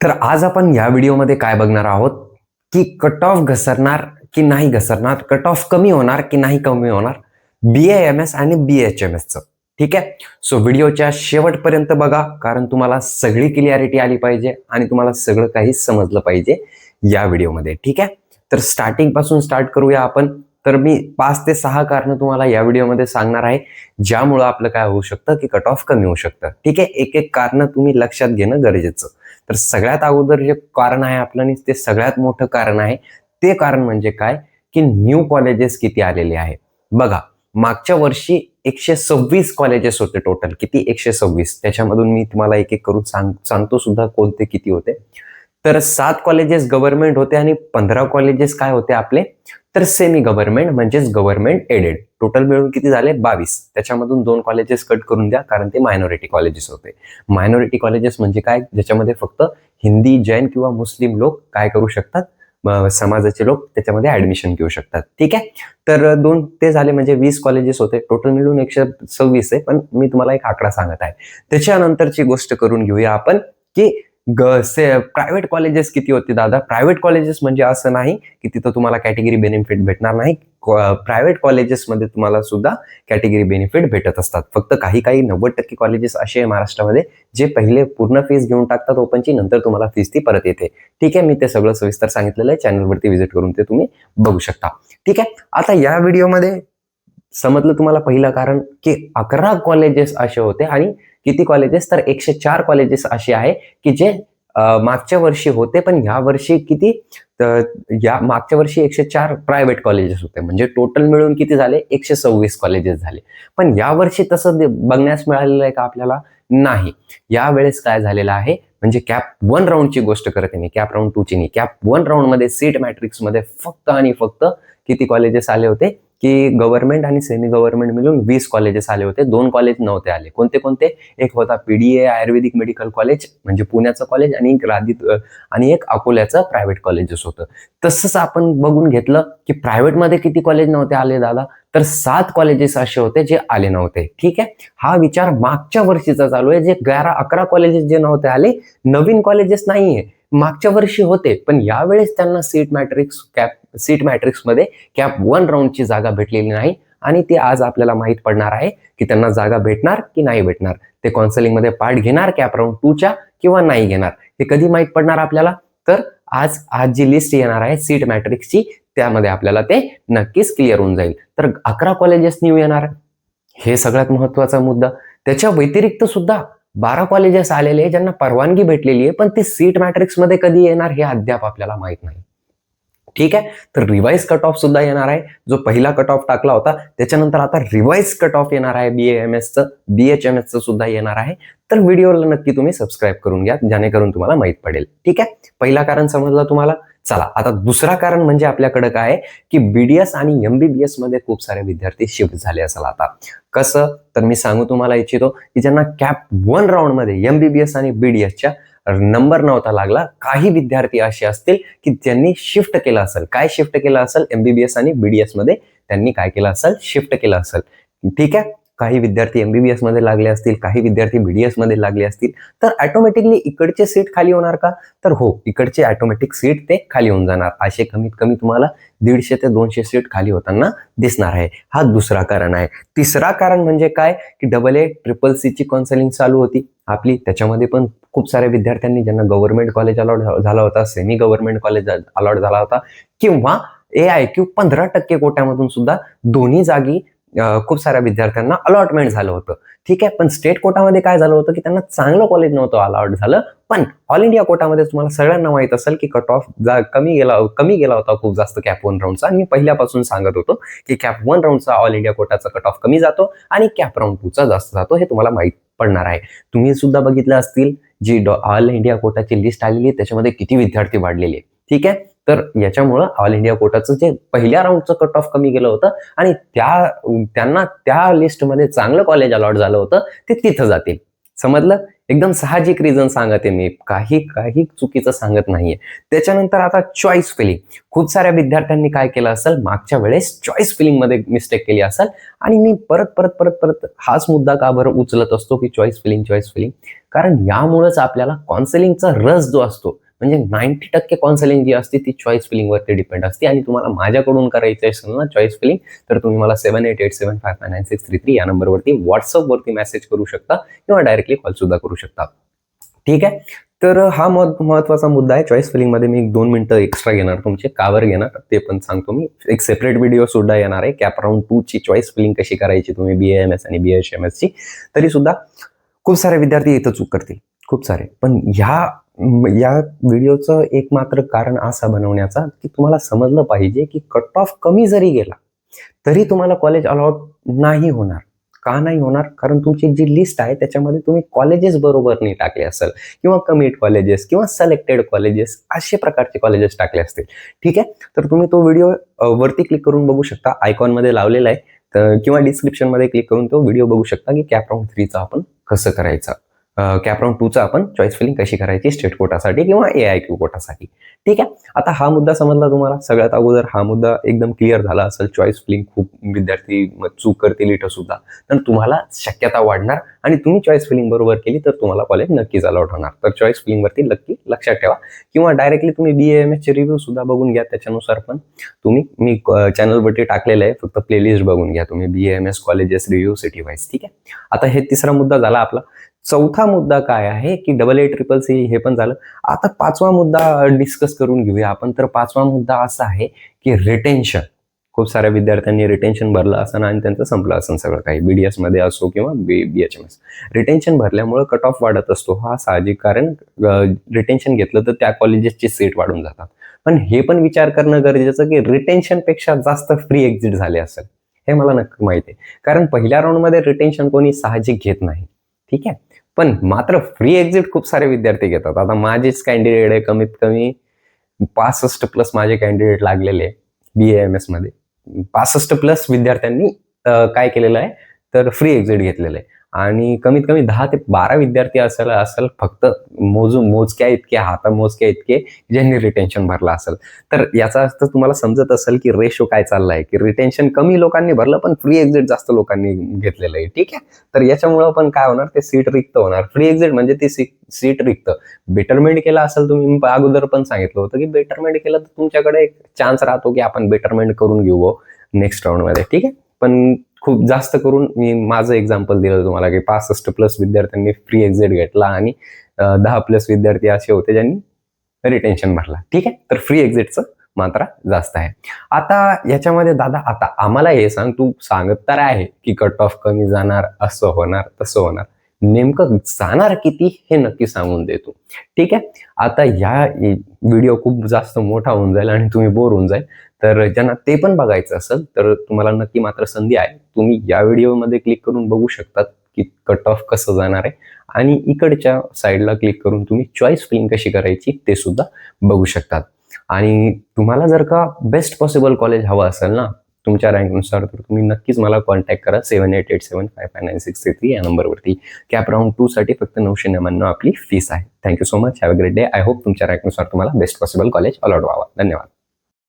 तर आज आपण या व्हिडिओमध्ये काय बघणार आहोत? की कट ऑफ घसरणार की नाही घसरणार कट ऑफ कमी होणार की नाही कमी होणार? बी एम एस आणि बी एच एम एसचं ठीक आहे? सो व्हिडिओच्या शेवटपर्यंत बघा कारण तुम्हाला सगळी क्लिअरिटी आली पाहिजे आणि तुम्हाला सगळं काही समजलं पाहिजे या व्हिडिओमध्ये. ठीक आहे? तर स्टार्टिंगपासून स्टार्ट करूया आपण. तर मी पाच ते सहा कारण तुम्हाला या व्हिडिओमध्ये सांगणार आहे ज्यामुळं आपलं काय होऊ शकतं की कट ऑफ कमी होऊ शकतं. ठीक आहे? एक एक कारण तुम्ही लक्षात घेणं गरजेचं. तर सगळ्यात अगोदर जे कारण आहे आपलं आणि ते सगळ्यात मोठं कारण आहे ते कारण म्हणजे काय? की न्यू कॉलेजेस किती आलेले आहे बघा मागच्या वर्षी एकशे सव्वीस कॉलेजेस होते टोटल किती? एकशे सव्वीस. त्याच्यामधून मी तुम्हाला एक एक करून सांग सांगतो सुद्धा कोणते किती होते? तर सात कॉलेजेस गव्हर्नमेंट होते आणि पंधरा कॉलेजेस काय होते आपले? तर सेमी गव्हर्नमेंट म्हणजेच गव्हर्नमेंट एडेड टोटल मिळून किती झाले? बावीस. त्याच्यामधून दोन कॉलेजेस कट करून द्या कारण ते मायनॉरिटी कॉलेजेस होते. मायनॉरिटी कॉलेजेस म्हणजे काय? ज्याच्यामध्ये फक्त हिंदी जैन किंवा मुस्लिम लोक काय करू शकतात? समाजाचे लोक त्याच्यामध्ये ऍडमिशन घेऊ शकतात. ठीक आहे? तर दोन ते झाले म्हणजे वीस कॉलेजेस होते. टोटल मिळून एकशे सव्वीस आहे. पण मी तुम्हाला एक आकडा सांगत आहे. त्याच्यानंतरची गोष्ट करून घेऊया आपण की ग से प्रायव्हेट कॉलेजेस किती होते दादा? प्रायव्हेट कॉलेजेस म्हणजे असं नाही की तिथं तुम्हाला कॅटेगरी बेनिफिट भेटणार नाही. प्रायव्हेट कॉलेजेसमध्ये तुम्हाला सुद्धा कॅटेगरी बेनिफिट भेटत असतात. फक्त काही काही नव्वद टक्के कॉलेजेस असे आहे महाराष्ट्रामध्ये जे पहिले पूर्ण फीस घेऊन टाकतात ओपनची नंतर तुम्हाला फीस ती परत येते. ठीक आहे मी ते सगळं सविस्तर सांगितलेलं आहे. चॅनलवरती व्हिजिट करून ते तुम्ही बघू शकता. ठीक आहे आता या व्हिडिओमध्ये समजलं तुम्हाला पहिलं? कारण की अकरा कॉलेजेस असे होते आणि किती कॉलेजेस तर एकशे चार कॉलेजेस असे आहे की जे मागच्या वर्षी होते पण या वर्षी किती? तर या मागच्या वर्षी एकशे चार प्रायव्हेट कॉलेजेस होते. म्हणजे टोटल मिळून किती झाले? एकशे सव्वीस कॉलेजेस झाले. पण या वर्षी तसं बघण्यास मिळालेलं आहे का आपल्याला? नाही. यावेळेस काय झालेलं आहे? म्हणजे कॅप वन राऊंडची गोष्ट करते मी. कॅप राऊंड टूची नाही. कॅप वन राऊंडमध्ये सीट मॅट्रिक्समध्ये फक्त आणि फक्त किती कॉलेजेस आले होते? की गव्हर्नमेंट आणि सेमी गव्हर्नमेंट मिळून वीस कॉलेजेस आले होते. दोन कॉलेज नव्हते आले. कोणते कोणते? एक होता पीडीए आयुर्वेदिक मेडिकल कॉलेज म्हणजे पुण्याचं कॉलेज आणि एक राधित आणि एक अकोल्याचं प्रायव्हेट कॉलेजेस होतं. तसंच आपण बघून घेतलं की प्रायव्हेटमध्ये किती कॉलेज नव्हते आले दादा? तर सात कॉलेजेस असे होते जे आले नव्हते. ठीक आहे? हा विचार मागच्या वर्षीचा चालू आहे. जे ग्यारा अकरा कॉलेजेस जे नव्हते आले नवीन कॉलेजेस नाहीये. मागच्या वर्षी होते. पण यावेळेस त्यांना सीट मॅट्रिक्स कॅप सीट मॅट्रिक्समध्ये कॅप वन राऊंडची जागा भेटलेली नाही. आणि ती आज आपल्याला माहीत पडणार आहे की त्यांना जागा भेटणार की नाही भेटणार. ते काउन्सिलिंगमध्ये पार्ट घेणार कॅप राऊंड टूच्या किंवा नाही घेणार. हे कधी माहीत पडणार आपल्याला? तर आज आज जी लिस्ट येणार आहे सीट मॅट्रिक्सची त्यामध्ये आपल्याला ते नक्कीच क्लिअर होऊन जाईल. तर अकरा कॉलेजेस न्यू येणार. हे सगळ्यात महत्त्वाचा मुद्दा. त्याच्या व्यतिरिक्त सुद्धा बारा कॉलेजेस आलेले आहे ज्यांना परवानगी भेटलेली आहे पण ती सीट मॅट्रिक्समध्ये कधी येणार हे अद्याप आपल्याला माहीत नाही. ठीक आहे? तर रिवाईज कट ऑफ सुद्धा येणार आहे. जो पहिला कट ऑफ टाकला होता त्याच्यानंतर आता रिवाईज कट ऑफ येणार आहे बी एम एसचं बी एच एम एसचं सुद्धा येणार आहे. तर व्हिडिओला नक्की तुम्ही सबस्क्राईब करून घ्या जेणेकरून तुम्हाला माहीत पडेल. ठीक आहे? पहिला कारण समजलं तुम्हाला? चला आता दुसरा कारण म्हणजे आपल्याकडे काय आहे? की बीडीएस आणि एमबीबीएसमध्ये खूप सारे विद्यार्थी शिफ्ट झाले असेल आता. कसं? तर मी सांगू तुम्हाला इच्छितो की ज्यांना कॅप वन राऊंडमध्ये एमबीबीएस आणि बीडीएसच्या नंबर नव्हता लागला. काही विद्यार्थी असे असतील की ज्यांनी शिफ्ट केलं असेल. काय शिफ्ट केलं असेल? एमबीबीएस आणि बीडीएसमध्ये त्यांनी काय केलं असेल? शिफ्ट केलं असेल. ठीक आहे? काही विद्यार्थी एमबीबीएसमध्ये लागले असतील काही विद्यार्थी बीडीएसमध्ये लागले असतील तर ऑटोमॅटिकली इकडचे सीट खाली होणार का? तर हो इकडचे ऑटोमॅटिक सीट ते खाली होऊन जाणार. असे कमीत कमी तुम्हाला दीडशे ते दोनशे सीट खाली होताना दिसणार आहे. हा दुसरा कारण आहे. तिसरा कारण म्हणजे काय? की डबल ए ट्रिपल सीची काउन्सिलिंग चालू होती. आपली त्याच्यामध्ये पण खूप साऱ्या विद्यार्थ्यांनी ज्यांना गव्हर्नमेंट कॉलेज अलॉट झाला होता सेमी गव्हर्नमेंट कॉलेज अलॉट झाला होता किंवा ए आय क्यू पंधरा टक्के कोट्यामधून सुद्धा दोन्ही जागी खूप साऱ्या विद्यार्थ्यांना अलॉटमेंट झालं होतं. ठीक आहे पण स्टेट कोटामध्ये काय झालं होतं की त्यांना चांगलं कॉलेज नव्हतं अलॉट झालं. पण ऑल इंडिया कोटामध्ये तुम्हाला सगळ्यांना माहीत असेल की कट ऑफ कमी गेला कमी गेला होता खूप जास्त कॅप वन राऊंडचा आणि मी पहिल्यापासून सांगत होतो की कॅप वन राऊंडचा ऑल इंडिया कोटाचा कट ऑफ कमी जातो आणि कॅप राऊंड टूचा जास्त जातो हे तुम्हाला माहीत पडणार आहे. तुम्ही सुद्धा बघितलं असतील जी ऑल इंडिया कोटाची लिस्ट आलेली आहे त्याच्यामध्ये किती विद्यार्थी वाढलेले ठीक आहे? तर याच्यामुळं ऑल इंडिया कोटाचं जे पहिल्या राऊंडचं कट ऑफ कमी गेलं होतं आणि त्या त्यांना त्या लिस्टमध्ये चांगलं कॉलेज अलॉट झालं होतं ते तिथं जातील. समजलं? एकदम साहजिक रिझन सांगत आहे मी. काही काही चुकीचं सांगत नाहीये. त्याच्यानंतर आता चॉईस फिलिंग खूप साऱ्या विद्यार्थ्यांनी काय केलं असेल? मागच्या वेळेस चॉईस फिलिंगमध्ये मिस्टेक केली असेल. आणि मी परत परत परत परत हाच मुद्दा का बरं उचलत असतो की चॉईस फिलिंग चॉईस फिलिंग कारण यामुळेच आपल्याला काउन्सिलिंगचा रस जो असतो म्हणजे नाईन्टी टक्के कॉन्सलिंग जी असते ती चॉईस फिलिंगवरती डिपेंड असते. आणि तुम्हाला माझ्याकडून करायचं असेल ना चॉईस फिलिंग तर तुम्ही मला seven eight eight seven five five nine six three three या नंबरवरती व्हॉट्सअपवरती मेसेज करू शकता किंवा डायरेक्टली कॉल सुद्धा करू शकता. ठीक आहे? तर हा महत्त्वाचा मुद्दा आहे. चॉईस फिलिंगमध्ये मी एक दोन मिनटं एक्स्ट्रा घेणार. तुमचे कावर घेणार. ते पण सांगतो मी. एक सेपरेट व्हिडिओ सुद्धा येणार आहे. कॅप राऊंड टू ची चॉईस फिलिंग कशी करायची तुम्ही बी एम एस आणि बी एच एम एसची तरी सुद्धा खूप सारे विद्यार्थी इथं चूक करतील. खूप सारे. पण ह्या या व्हिडिओचं एकमात्र कारण असा बनवण्याचा की तुम्हाला समजलं पाहिजे की कट ऑफ कमी जरी गेला तरी तुम्हाला कॉलेज अलॉट नाही होणार. का नाही होणार? कारण तुमची जी लिस्ट आहे त्याच्यामध्ये तुम्ही कॉलेजेस बरोबर नाही टाकले असेल. किंवा कमिट कॉलेजेस किंवा सिलेक्टेड कॉलेजेस असे प्रकारचे कॉलेजेस टाकले असतील. ठीक आहे? तर तुम्ही तो व्हिडिओ वरती क्लिक करून बघू शकता. आयकॉनमध्ये लावलेला आहे. तर किंवा डिस्क्रिप्शनमध्ये क्लिक करून तो व्हिडिओ बघू शकता की कॅप राऊंड थ्रीचा आपण कसं करायचं. कॅप राऊंड टूचा आपण चॉईस फिलिंग कशी करायची? स्टेट कोटासाठी किंवा ए आय क्यू कोटासाठी ठीक आहे? आता हा मुद्दा समजला तुम्हाला? सगळ्यात अगोदर हा मुद्दा एकदम क्लिअर झाला असेल. चॉईस फिलिंग खूप विद्यार्थी चूक करतील इथं सुद्धा. तर तुम्हाला शक्यता वाढणार आणि तुम्ही चॉईस फिलिंग बरोबर केली तर तुम्हाला कॉलेज नक्कीच अलॉट होणार. तर चॉईस फिलिंगवरती नक्की लक्षात ठेवा. किंवा डायरेक्टली तुम्ही बी एम एसचे रिव्ह्यू सुद्धा बघून घ्या त्याच्यानुसार पण. तुम्ही मी चॅनलवरती टाकलेलं आहे. फक्त प्लेलिस्ट बघून घ्या तुम्ही B M S colleges review city wise ठीक आहे? आता हे तिसरा मुद्दा झाला आपला. चौथा मुद्दा काय आहे की डबल ए ट्रिपल सी हे पण झालं. आता पाचवा मुद्दा डिस्कस करून घेऊया आपण. तर पाचवा मुद्दा असा आहे की रिटेन्शन खूप साऱ्या विद्यार्थ्यांनी रिटेन्शन भरलं असं आणि त्यांचं संपलं असं सगळं. काही बी डी एसमध्ये असो किंवा B B H M S retention भरल्यामुळं cut off वाढत असतो. हा साहजिक कारण रिटेन्शन घेतलं तर त्या कॉलेजेसची सीट वाढून जातात. पण हे पण विचार करणं गरजेचं की रिटेन्शनपेक्षा जास्त फ्री एक्झिट झाले असेल. हे मला नक्की माहिती आहे. कारण पहिल्या राऊंडमध्ये रिटेन्शन कोणी साहजिक घेत नाही. ठीक आहे. पण मात्र फ्री एक्झिट खूप सारे विद्यार्थी घेतात. आता माझेच कॅन्डिडेट आहे कमीत कमी पासष्ट प्लस माझे कॅन्डिडेट लागलेले बी एम एसमध्ये. पासष्ट प्लस विद्यार्थ्यांनी काय केलेलं आहे? तर फ्री एक्झिट घेतलेलं आहे. आणि कमीत कमी दहा ते बारा विद्यार्थी असेल असेल फक्त मोजू मोजक्या इतके हाता मोजक्या इतके ज्यांनी रिटेन्शन भरलं असेल. तर याचा अर्थ तुम्हाला समजत असेल की रेशो काय चाललाय की रिटेन्शन कमी लोकांनी भरलं पण फ्री एक्झिट जास्त लोकांनी घेतलेलं आहे. ठीक आहे? तर याच्यामुळं पण काय होणार? ते सीट रिक्त होणार. फ्री एक्झिट म्हणजे ती सीट रिक्त. बेटरमेंट केला असेल तुम्ही अगोदर पण सांगितलं होतं की बेटरमेंट केलं तर तुमच्याकडे एक चान्स राहतो की आपण बेटरमेंट करून घेऊ हो नेक्स्ट राऊंडमध्ये ठीक आहे? पण खूप जास्त करून मी माझं एक्झाम्पल दिलं तुम्हाला की पासष्ट प्लस विद्यार्थ्यांनी फ्री एक्झिट घेतला आणि दहा प्लस विद्यार्थी असे होते ज्यांनी रिटेन्शन भरला. ठीक आहे? तर फ्री एक्झिटचं मात्रा जास्त आहे. आता याच्यामध्ये दादा आता आम्हाला हे सांग तू सांगत तर आहे की कट ऑफ कमी जाणार असं होणार तसं होणार. नेमकं जाणार किती हे नक्की सांगून देतो. ठीक आहे? आता या व्हिडिओ खूप जास्त मोठा होऊन जाईल आणि तुम्ही बोर होऊन जाईल. तर ज्यांना ते पण बघायचं असेल तर तुम्हाला नक्की मात्र संधी आहे. तुम्ही या व्हिडिओमध्ये क्लिक करून बघू शकतात की कट ऑफ कसं जाणार आहे. आणि इकडच्या साईडला क्लिक करून तुम्ही चॉईस फिलिंग कशी करायची ते सुद्धा बघू शकतात. आणि तुम्हाला जर का बेस्ट पॉसिबल कॉलेज हवं असेल ना तुमच्या रँकनुसार तर तुम्ही नक्कीच मला कॉन्टॅक्ट करा. Seven eight eight seven five five nine six three three या नंबरवरती कॅप राऊंड टूसाठी फक्त नऊशे नव्याण्णव आपली फीस आहे. Thank you so much have a great day I hope तुमच्या रँकनुसार तुम्हाला बेस्ट पॉसिबल कॉलेज अलॉट व्हावा. धन्यवाद.